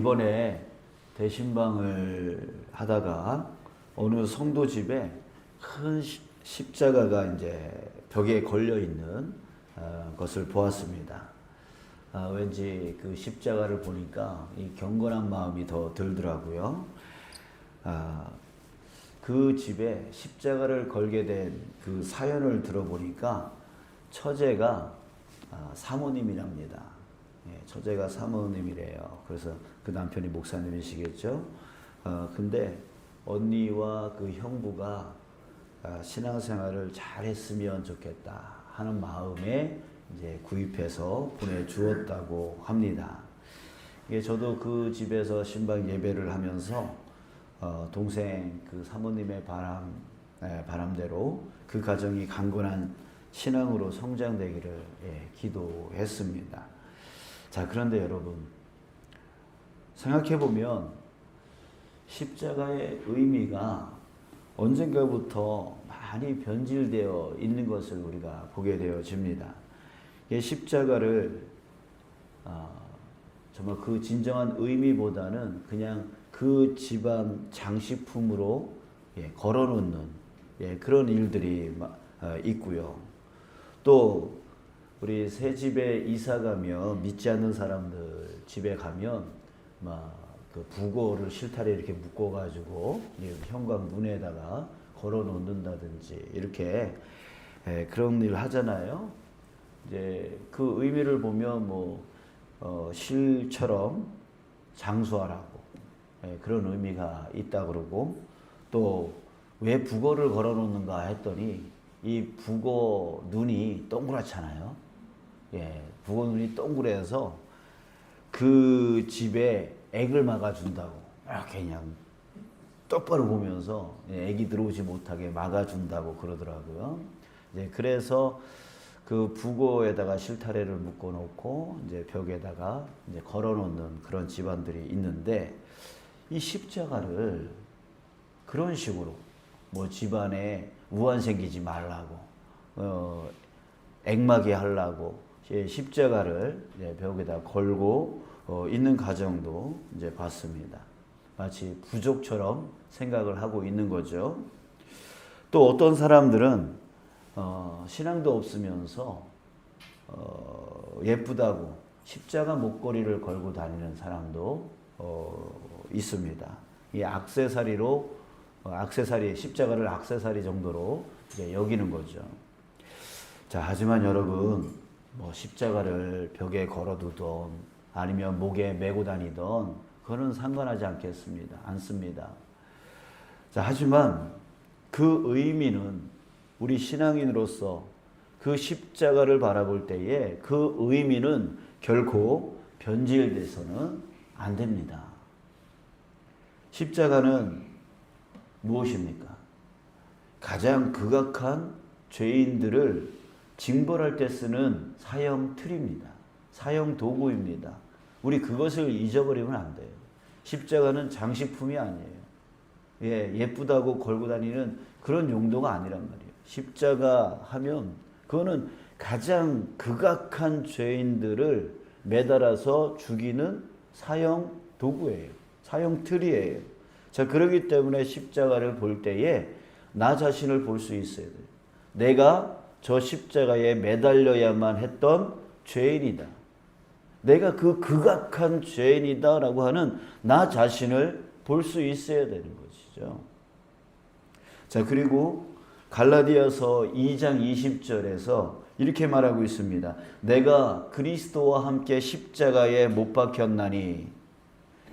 이번에 대신방을 하다가 어느 성도 집에 큰 시- 십자가가 이제 벽에 걸려 있는 어, 것을 보았습니다. 아, 왠지 그 십자가를 보니까 이 경건한 마음이 더 들더라고요. 아, 그 집에 십자가를 걸게 된 그 사연을 들어보니까 처제가 아, 사모님이랍니다. 예, 처제가 사모님이래요. 그래서 그 남편이 목사님이시겠죠. 어, 근데 언니와 그 형부가 아, 신앙생활을 잘했으면 좋겠다 하는 마음에 이제 구입해서 보내주었다고 합니다. 이게 저도 그 집에서 신방 예배를 하면서 어, 동생 그 사모님의 바람 에, 바람대로 그 가정이 강건한 신앙으로 성장되기를 예, 기도했습니다. 자 그런데 여러분 생각해 보면 십자가의 의미가 언젠가부터 많이 변질되어 있는 것을 우리가 보게 되어집니다. 이 십자가를 아, 정말 그 진정한 의미보다는 그냥 그 집안 장식품으로 예, 걸어놓는 예, 그런 일들이 마- 아, 있고요. 또 우리 새 집에 이사 가면 믿지 않는 사람들 집에 가면 막그 부고를 실타래 이렇게 묶어 가지고 현관 문에다가 걸어 놓는다든지 이렇게 예, 그런 일 하잖아요. 이제 그 의미를 보면 뭐 어, 실처럼 장수하라고 예, 그런 의미가 있다 그러고 또 왜 북어를 걸어 놓는가 했더니 이 북어 눈이 동그랗잖아요. 예, 북어 눈이 동그래서 그 집에 액을 막아준다고 이렇게 그냥 똑바로 보면서 예, 액이 들어오지 못하게 막아준다고 그러더라고요. 이제 그래서 그 부고에다가 실타래를 묶어 놓고 이제 벽에다가 이제 걸어 놓는 그런 집안들이 있는데 이 십자가를 그런 식으로 뭐 집안에 우환 생기지 말라고 어 액막이 하려고 예, 십자가를 벽에다 걸고 어 있는 가정도 이제 봤습니다. 마치 부족처럼 생각을 하고 있는 거죠. 또 어떤 사람들은 어, 신앙도 없으면서 어, 예쁘다고 십자가 목걸이를 걸고 다니는 사람도 어, 있습니다. 이 악세사리로 어, 악세사리 십자가를 악세사리 정도로 이제 여기는 거죠. 자, 하지만 여러분 뭐 십자가를 벽에 걸어두던 아니면 목에 메고 다니던 그거는 상관하지 않겠습니다. 않습니다. 자, 하지만 그 의미는 우리 신앙인으로서 그 십자가를 바라볼 때에 그 의미는 결코 변질돼서는 안 됩니다. 십자가는 무엇입니까? 가장 극악한 죄인들을 징벌할 때 쓰는 사형 틀입니다. 사형 도구입니다. 우리 그것을 잊어버리면 안 돼요. 십자가는 장식품이 아니에요. 예, 예쁘다고 걸고 다니는 그런 용도가 아니란 말이에요. 십자가 하면 그거는 가장 극악한 죄인들을 매달아서 죽이는 사형 도구예요. 사형 틀이에요. 자, 그러기 때문에 십자가를 볼 때에 나 자신을 볼 수 있어야 돼요. 내가 저 십자가에 매달려야만 했던 죄인이다. 내가 그 극악한 죄인이다라고 하는 나 자신을 볼 수 있어야 되는 것이죠. 자, 그리고 갈라디아서 2장 20절에서 이렇게 말하고 있습니다. 내가 그리스도와 함께 십자가에 못 박혔나니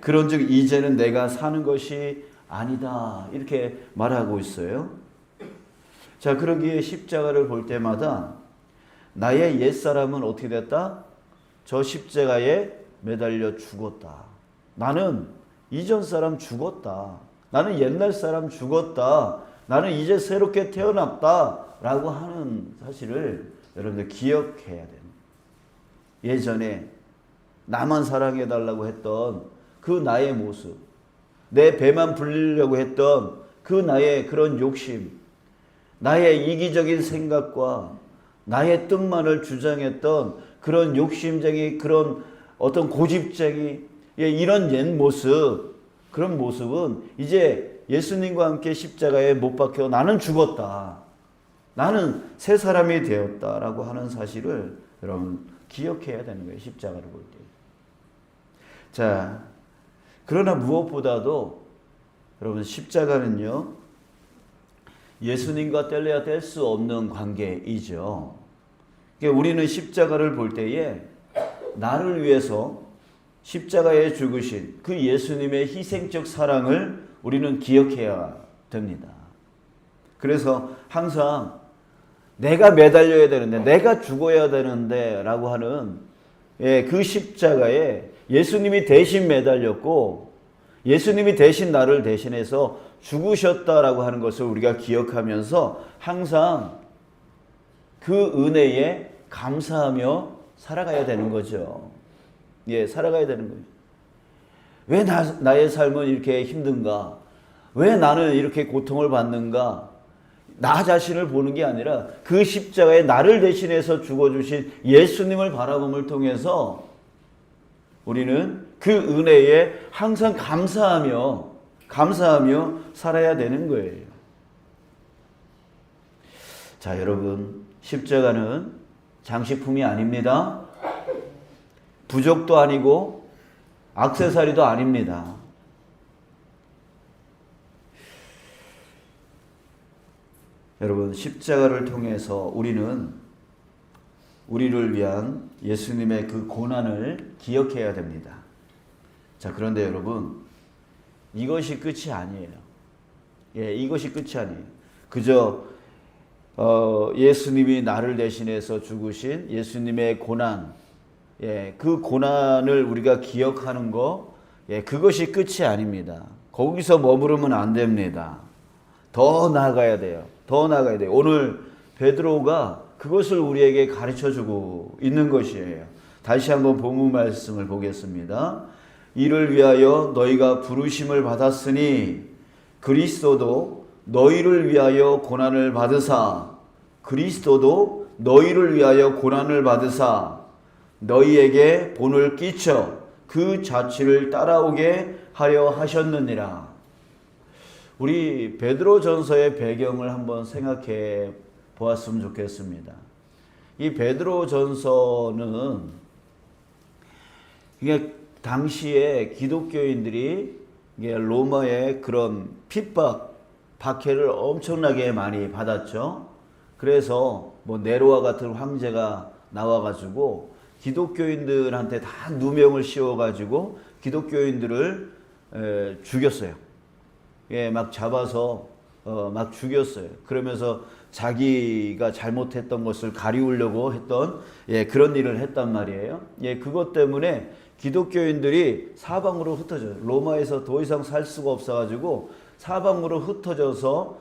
그런즉 이제는 내가 사는 것이 아니다. 이렇게 말하고 있어요. 자, 그러기에 십자가를 볼 때마다 나의 옛사람은 어떻게 됐다? 저 십자가에 매달려 죽었다. 나는 이전 사람 죽었다. 나는 옛날 사람 죽었다. 나는 이제 새롭게 태어났다. 라고 하는 사실을 여러분들 기억해야 됩니다. 예전에 나만 사랑해달라고 했던 그 나의 모습, 내 배만 불리려고 했던 그 나의 그런 욕심, 나의 이기적인 생각과 나의 뜻만을 주장했던 그런 욕심쟁이, 그런 어떤 고집쟁이, 예, 이런 옛 모습, 그런 모습은 이제 예수님과 함께 십자가에 못 박혀 나는 죽었다. 나는 새 사람이 되었다라고 하는 사실을 여러분 기억해야 되는 거예요. 십자가를 볼 때. 자, 그러나 무엇보다도 여러분 십자가는요. 예수님과 뗄래야 뗄 수 없는 관계이죠. 그러니까 우리는 십자가를 볼 때에 나를 위해서 십자가에 죽으신 그 예수님의 희생적 사랑을 우리는 기억해야 됩니다. 그래서 항상 내가 매달려야 되는데, 내가 죽어야 되는데, 라고 하는 예, 그 십자가에 예수님이 대신 매달렸고, 예수님이 대신 나를 대신해서 죽으셨다라고 하는 것을 우리가 기억하면서 항상 그 은혜에 감사하며 살아가야 되는 거죠. 예, 살아가야 되는 거죠. 왜 나, 나의 삶은 이렇게 힘든가? 왜 나는 이렇게 고통을 받는가? 나 자신을 보는 게 아니라 그 십자가에 나를 대신해서 죽어주신 예수님을 바라봄을 통해서 우리는 그 은혜에 항상 감사하며, 감사하며 살아야 되는 거예요. 자, 여러분. 십자가는 장식품이 아닙니다. 부적도 아니고 악세사리도 아닙니다. 여러분 십자가를 통해서 우리는 우리를 위한 예수님의 그 고난을 기억해야 됩니다. 자 그런데 여러분 이것이 끝이 아니에요. 예, 이것이 끝이 아니에요. 그저 어, 예수님이 나를 대신해서 죽으신 예수님의 고난, 예, 그 고난을 우리가 기억하는 거, 예, 그것이 끝이 아닙니다. 거기서 머무르면 안 됩니다. 더 나아가야 돼요. 더 나아가야 돼요. 오늘 베드로가 그것을 우리에게 가르쳐 주고 있는 것이에요. 다시 한번 본문 말씀을 보겠습니다. 이를 위하여 너희가 부르심을 받았으니 그리스도도 너희를 위하여 고난을 받으사 그리스도도 너희를 위하여 고난을 받으사 너희에게 본을 끼쳐 그 자취를 따라오게 하려 하셨느니라. 우리 베드로 전서의 배경을 한번 생각해 보았으면 좋겠습니다. 이 베드로 전서는 이게 당시에 기독교인들이 로마의 그런 핍박, 박해를 엄청나게 많이 받았죠. 그래서 뭐 네로와 같은 황제가 나와가지고 기독교인들한테 다 누명을 씌워가지고 기독교인들을 에, 죽였어요. 예, 막 잡아서 어, 막 죽였어요. 그러면서 자기가 잘못했던 것을 가리우려고 했던 예, 그런 일을 했단 말이에요. 예, 그것 때문에 기독교인들이 사방으로 흩어져요. 로마에서 더 이상 살 수가 없어가지고 사방으로 흩어져서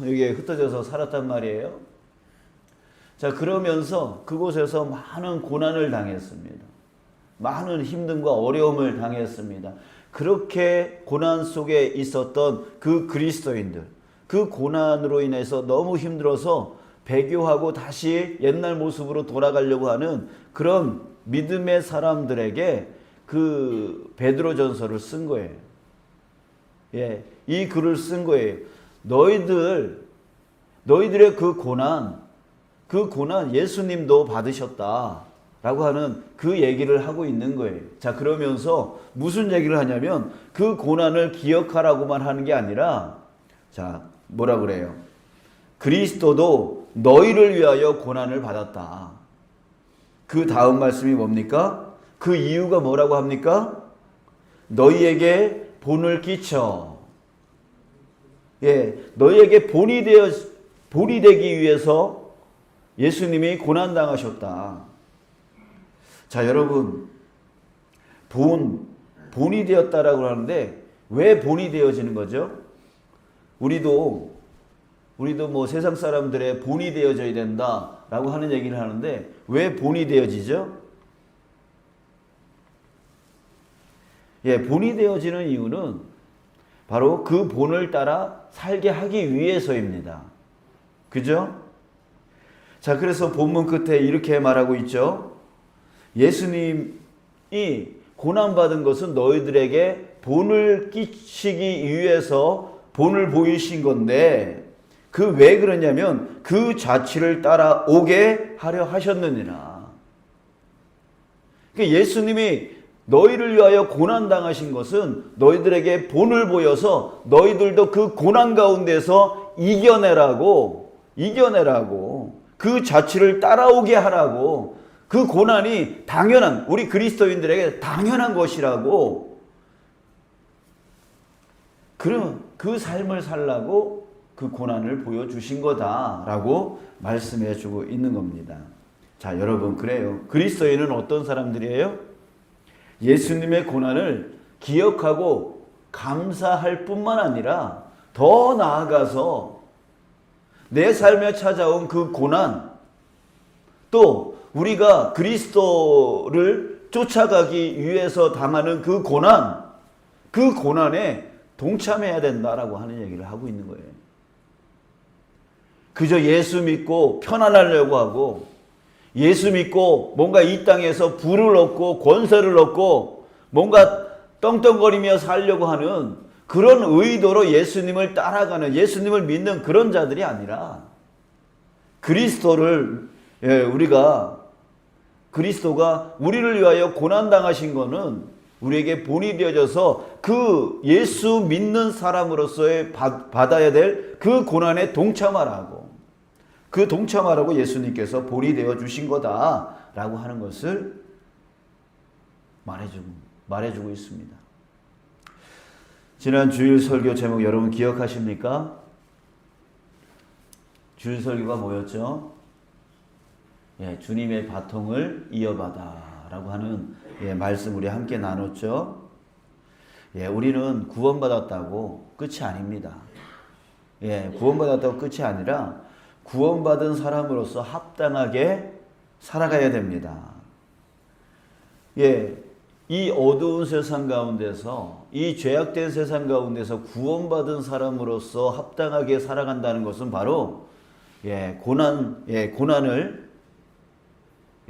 여기에 흩어져서 살았단 말이에요. 자, 그러면서 그곳에서 많은 고난을 당했습니다. 많은 힘듦과 어려움을 당했습니다. 그렇게 고난 속에 있었던 그 그리스도인들, 그 고난으로 인해서 너무 힘들어서 배교하고 다시 옛날 모습으로 돌아가려고 하는 그런 믿음의 사람들에게 그 베드로 전서를 쓴 거예요. 예, 이 글을 쓴 거예요. 너희들, 너희들의 그 고난, 그 고난 예수님도 받으셨다. 라고 하는 그 얘기를 하고 있는 거예요. 자, 그러면서 무슨 얘기를 하냐면 그 고난을 기억하라고만 하는 게 아니라 자, 뭐라 그래요? 그리스도도 너희를 위하여 고난을 받았다. 그 다음 말씀이 뭡니까? 그 이유가 뭐라고 합니까? 너희에게 본을 끼쳐. 예, 너희에게 본이 되어 본이 되기 위해서 예수님이 고난 당하셨다. 자, 여러분 본 본이 되었다라고 하는데 왜 본이 되어지는 거죠? 우리도 우리도 뭐 세상 사람들의 본이 되어져야 된다라고 하는 얘기를 하는데 왜 본이 되어지죠? 예, 본이 되어지는 이유는 바로 그 본을 따라 살게 하기 위해서입니다. 그죠? 자, 그래서 본문 끝에 이렇게 말하고 있죠. 예수님이 고난 받은 것은 너희들에게 본을 끼치기 위해서 본을 보이신 건데 그 왜 그러냐면 그 자취를 따라오게 하려 하셨느니라. 그러니까 예수님이 너희를 위하여 고난 당하신 것은 너희들에게 본을 보여서 너희들도 그 고난 가운데서 이겨내라고 이겨내라고 그 자취를 따라오게 하라고 그 고난이 당연한 우리 그리스도인들에게 당연한 것이라고 그럼 그 삶을 살라고 그 고난을 보여주신 거다라고 말씀해 주고 있는 겁니다. 자, 여러분, 그래요. 그리스도인은 어떤 사람들이에요? 예수님의 고난을 기억하고 감사할 뿐만 아니라 더 나아가서 내 삶에 찾아온 그 고난, 또 우리가 그리스도를 쫓아가기 위해서 당하는 그 고난, 그 고난에 동참해야 된다라고 하는 얘기를 하고 있는 거예요. 그저 예수 믿고 편안하려고 하고 예수 믿고 뭔가 이 땅에서 부를 얻고 권세를 얻고 뭔가 떵떵거리며 살려고 하는 그런 의도로 예수님을 따라가는 예수님을 믿는 그런 자들이 아니라 그리스도를 예, 우리가 그리스도가 우리를 위하여 고난 당하신 거는 우리에게 본이 되어져서 그 예수 믿는 사람으로서의 받- 받아야 될 그 고난에 동참하라고 그 동참하라고 예수님께서 본이 되어 주신 거다라고 하는 것을 말해주고 말해주고 있습니다. 지난 주일 설교 제목 여러분 기억하십니까? 주일 설교가 뭐였죠? 예, 주님의 바통을 이어받아라고 하는 예, 말씀 우리 함께 나눴죠. 예, 우리는 구원받았다고 끝이 아닙니다. 예, 구원받았다고 끝이 아니라 구원받은 사람으로서 합당하게 살아가야 됩니다. 예, 이 어두운 세상 가운데서 이 죄악된 세상 가운데서 구원받은 사람으로서 합당하게 살아간다는 것은 바로 예, 고난 예, 고난을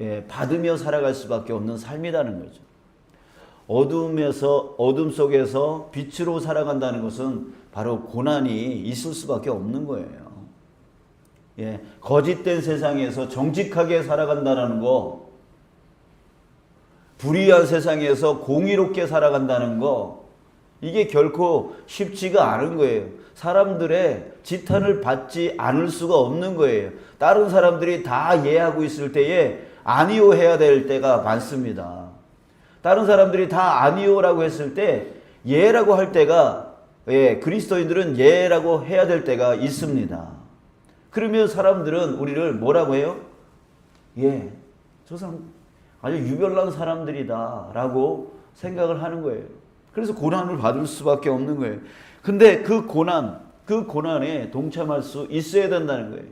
예, 받으며 살아갈 수밖에 없는 삶이라는 거죠. 어둠에서 어둠 속에서 빛으로 살아간다는 것은 바로 고난이 있을 수밖에 없는 거예요. 예, 거짓된 세상에서 정직하게 살아간다는 거, 불의한 세상에서 공의롭게 살아간다는 거, 이게 결코 쉽지가 않은 거예요. 사람들의 지탄을 받지 않을 수가 없는 거예요. 다른 사람들이 다 이해하고 있을 때에 아니오 해야 될 때가 많습니다. 다른 사람들이 다 아니오라고 했을 때 예라고 할 때가 예, 그리스도인들은 예라고 해야 될 때가 있습니다. 그러면 사람들은 우리를 뭐라고 해요? 예, 저 사람 아주 유별난 사람들이다 라고 생각을 하는 거예요. 그래서 고난을 받을 수밖에 없는 거예요. 근데 그 고난, 그 고난에 동참할 수 있어야 된다는 거예요.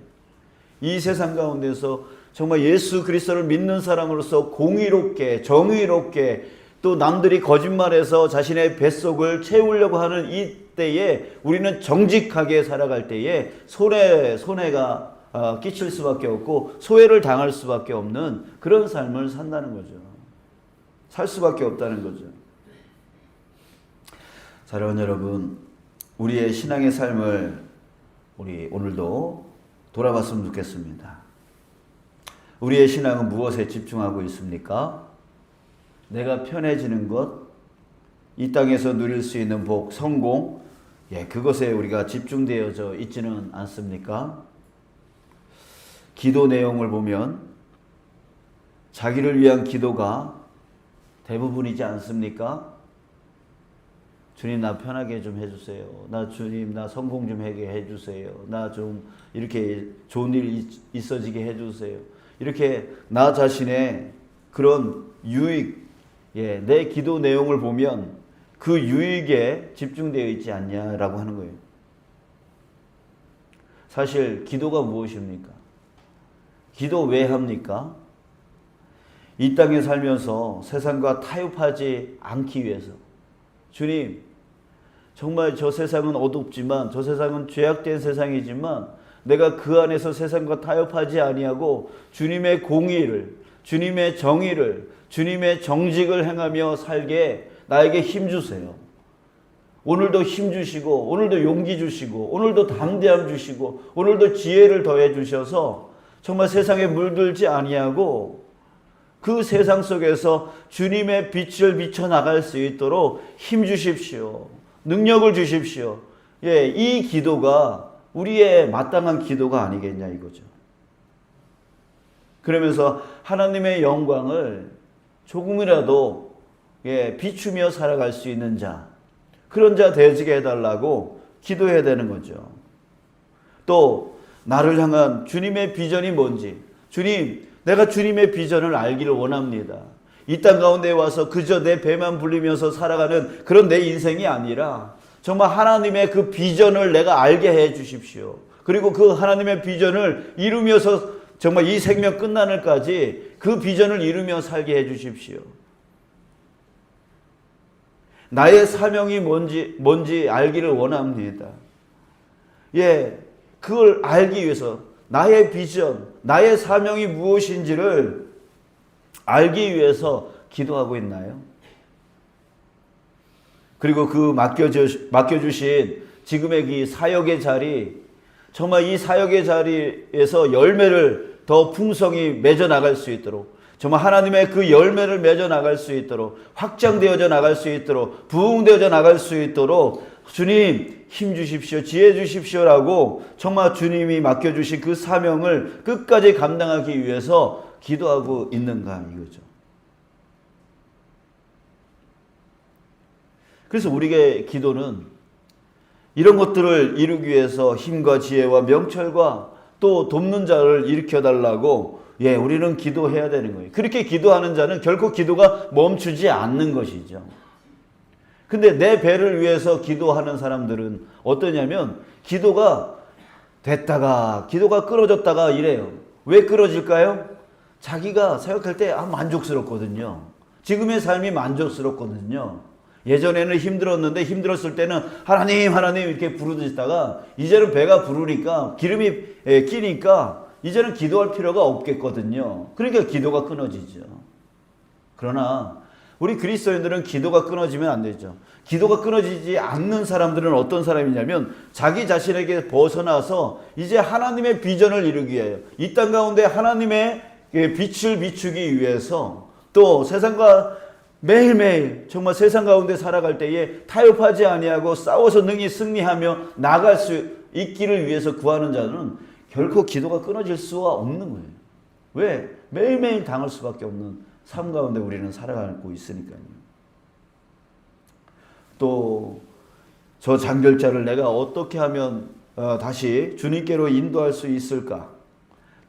이 세상 가운데서 정말 예수 그리스도를 믿는 사람으로서 공의롭게, 정의롭게 또 남들이 거짓말해서 자신의 뱃속을 채우려고 하는 이 때에 우리는 정직하게 살아갈 때에 손해, 손해가 어, 끼칠 수밖에 없고 소외를 당할 수밖에 없는 그런 삶을 산다는 거죠. 살 수밖에 없다는 거죠. 사랑하는 여러분, 우리의 신앙의 삶을 우리 오늘도 돌아봤으면 좋겠습니다. 우리의 신앙은 무엇에 집중하고 있습니까? 내가 편해지는 것, 이 땅에서 누릴 수 있는 복, 성공, 예, 그것에 우리가 집중되어져 있지는 않습니까? 기도 내용을 보면 자기를 위한 기도가 대부분이지 않습니까? 주님 나 편하게 좀 해주세요. 나 주님 나 성공 좀 하게 해주세요. 나 좀 이렇게 좋은 일 있- 있어지게 해주세요. 이렇게 나 자신의 그런 유익, 예, 내 기도 내용을 보면 그 유익에 집중되어 있지 않냐라고 하는 거예요. 사실 기도가 무엇입니까? 기도 왜 합니까? 이 땅에 살면서 세상과 타협하지 않기 위해서. 주님, 정말 저 세상은 어둡지만 저 세상은 죄악된 세상이지만 내가 그 안에서 세상과 타협하지 아니하고 주님의 공의를 주님의 정의를 주님의 정직을 행하며 살게 나에게 힘 주세요. 오늘도 힘 주시고 오늘도 용기 주시고 오늘도 담대함 주시고 오늘도 지혜를 더해 주셔서 정말 세상에 물들지 아니하고 그 세상 속에서 주님의 빛을 비춰 나갈 수 있도록 힘 주십시오. 능력을 주십시오. 예, 이 기도가 우리의 마땅한 기도가 아니겠냐 이거죠. 그러면서 하나님의 영광을 조금이라도 예, 비추며 살아갈 수 있는 자, 그런 자 되지게 해달라고 기도해야 되는 거죠. 또 나를 향한 주님의 비전이 뭔지, 주님, 내가 주님의 비전을 알기를 원합니다. 이 땅 가운데 와서 그저 내 배만 불리면서 살아가는 그런 내 인생이 아니라 정말 하나님의 그 비전을 내가 알게 해 주십시오. 그리고 그 하나님의 비전을 이루면서 정말 이 생명 끝나늘까지 그 비전을 이루며 살게 해 주십시오. 나의 사명이 뭔지, 뭔지 알기를 원합니다. 예, 그걸 알기 위해서 나의 비전, 나의 사명이 무엇인지를 알기 위해서 기도하고 있나요? 그리고 그 맡겨주, 맡겨주신 지금의 이 사역의 자리, 정말 이 사역의 자리에서 열매를 더 풍성히 맺어 나갈 수 있도록 정말 하나님의 그 열매를 맺어 나갈 수 있도록 확장되어져 나갈 수 있도록 부흥되어져 나갈 수 있도록 주님 힘 주십시오 지혜 주십시오라고 정말 주님이 맡겨 주신 그 사명을 끝까지 감당하기 위해서 기도하고 있는가 이거죠. 그래서 우리의 기도는 이런 것들을 이루기 위해서 힘과 지혜와 명철과 또 돕는 자를 일으켜 달라고 예, 우리는 기도해야 되는 거예요. 그렇게 기도하는 자는 결코 기도가 멈추지 않는 것이죠. 근데 내 배를 위해서 기도하는 사람들은 어떠냐면 기도가 됐다가 기도가 끊어졌다가 이래요. 왜 끊어질까요? 자기가 생각할 때 아, 만족스럽거든요. 지금의 삶이 만족스럽거든요. 예전에는 힘들었는데 힘들었을 때는 하나님 하나님 이렇게 부르짖다가 이제는 배가 부르니까 기름이 예, 끼니까 이제는 기도할 필요가 없겠거든요. 그러니까 기도가 끊어지죠. 그러나 우리 그리스도인들은 기도가 끊어지면 안 되죠. 기도가 끊어지지 않는 사람들은 어떤 사람이냐면 자기 자신에게 벗어나서 이제 하나님의 비전을 이루기 위하여 이땅 가운데 하나님의 빛을 비추기 위해서 또 세상과 매일매일 정말 세상 가운데 살아갈 때에 타협하지 아니하고 싸워서 능히 승리하며 나갈 수 있기를 위해서 구하는 자는 결코 기도가 끊어질 수가 없는 거예요. 왜? 매일매일 당할 수밖에 없는 삶 가운데 우리는 살아가고 있으니까요. 또 저 장결자를 내가 어떻게 하면 어, 다시 주님께로 인도할 수 있을까?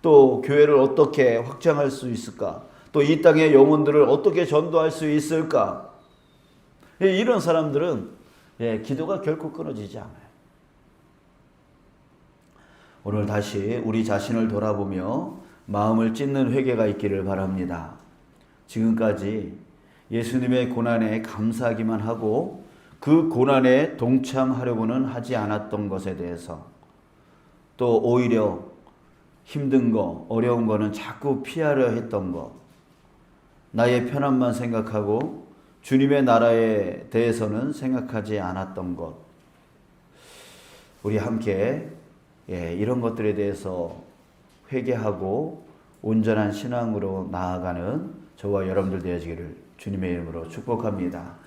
또 교회를 어떻게 확장할 수 있을까? 또 이 땅의 영혼들을 어떻게 전도할 수 있을까? 예, 이런 사람들은 예, 기도가 결코 끊어지지 않아요. 오늘 다시 우리 자신을 돌아보며 마음을 찢는 회개가 있기를 바랍니다. 지금까지 예수님의 고난에 감사하기만 하고 그 고난에 동참하려고는 하지 않았던 것에 대해서 또 오히려 힘든 거, 어려운 거는 자꾸 피하려 했던 것, 나의 편안만 생각하고 주님의 나라에 대해서는 생각하지 않았던 것, 우리 함께 예, 이런 것들에 대해서 회개하고 온전한 신앙으로 나아가는 저와 여러분들 되어지기를 주님의 이름으로 축복합니다.